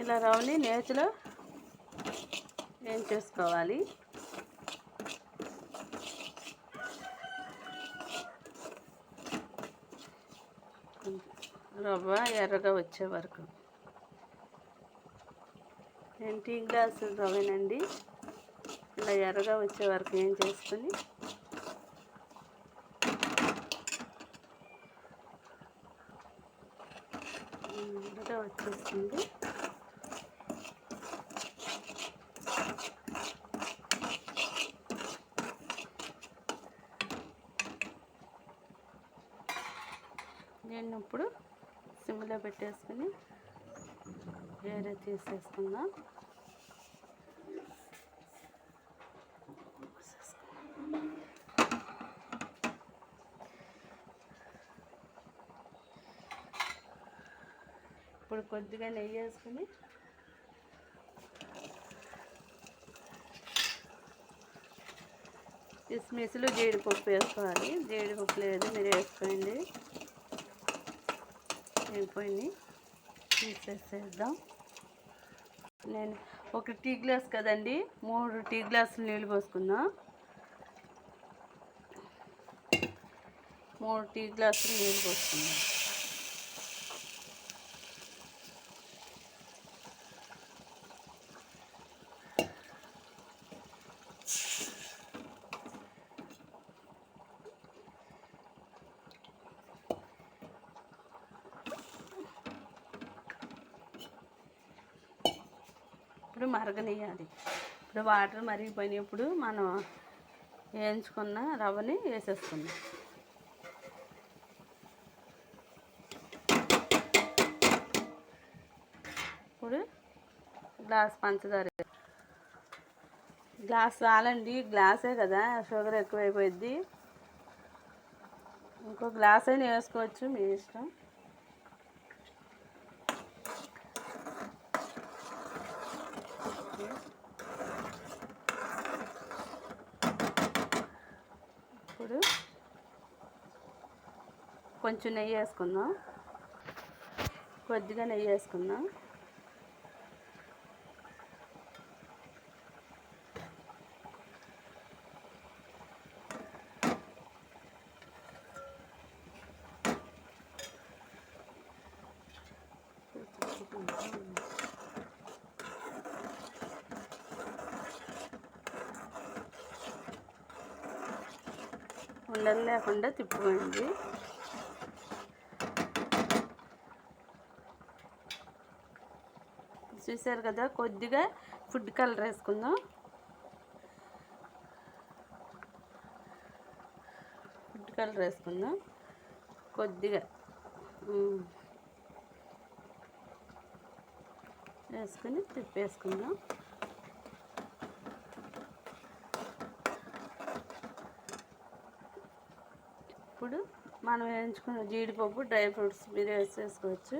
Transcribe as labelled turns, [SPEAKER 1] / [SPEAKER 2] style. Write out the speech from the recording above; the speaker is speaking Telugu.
[SPEAKER 1] ఇలా రవ్వని నేతిలో ఏం చేసుకోవాలి? రవ్వ ఎర్రగా వచ్చే వరకు. నేను టీ గ్లాసు రవ్వనండి. ఇలా ఎర్రగా వచ్చే వరకు ఏం చేసుకొని ఎర్రగా వచ్చేస్తుంది. నేను ఇప్పుడు సిమ్లో పెట్టేసుకుని వేరే తీసేసుకుందాం? ఇప్పుడు కొద్దిగా నెయ్యి వేసుకుని కిస్మిస్లు జీడిపప్పు వేసుకోవాలి. జీడిపప్పు లేదు మీరు వేసుకోండి. అయిపోయింది. తీసేసేద్దాం. నేను ఒక టీ గ్లాస్ కదండి మూడు టీ గ్లాసులు నీళ్ళు పోసుకుందాం మూడు టీ గ్లాసులు నీళ్ళు పోసుకుందాం ఇప్పుడు మరగనియాలి ఇప్పుడు వాటర్ మరిగిపోయినప్పుడు మనం వేయించుకున్న రవ్వని వేసేసుకుందాం. ఇప్పుడు గ్లాస్ పంచదార గ్లాస్ చాలండి గ్లాసే కదా షుగర్ ఎక్కువైపోయింది ఇంకో గ్లాస్ అయినా వేసుకోవచ్చు మీ ఇష్టం ఇప్పుడు కొంచెం నెయ్యి వేసుకుందాం. కొద్దిగా నెయ్యి వేసుకుందాం. ఉండలు లేకుండా తిప్పుకోండి. చూసారు కదా కొద్దిగా ఫుడ్ కలర్ వేసుకుందాం. ఫుడ్ కలర్ వేసుకుందాం. కొద్దిగా వేసుకుని తిప్పేసుకుందాం ఇప్పుడు మనం వేయించుకున్న జీడిపప్పు డ్రై ఫ్రూట్స్ మీరు వేసేసుకోవచ్చు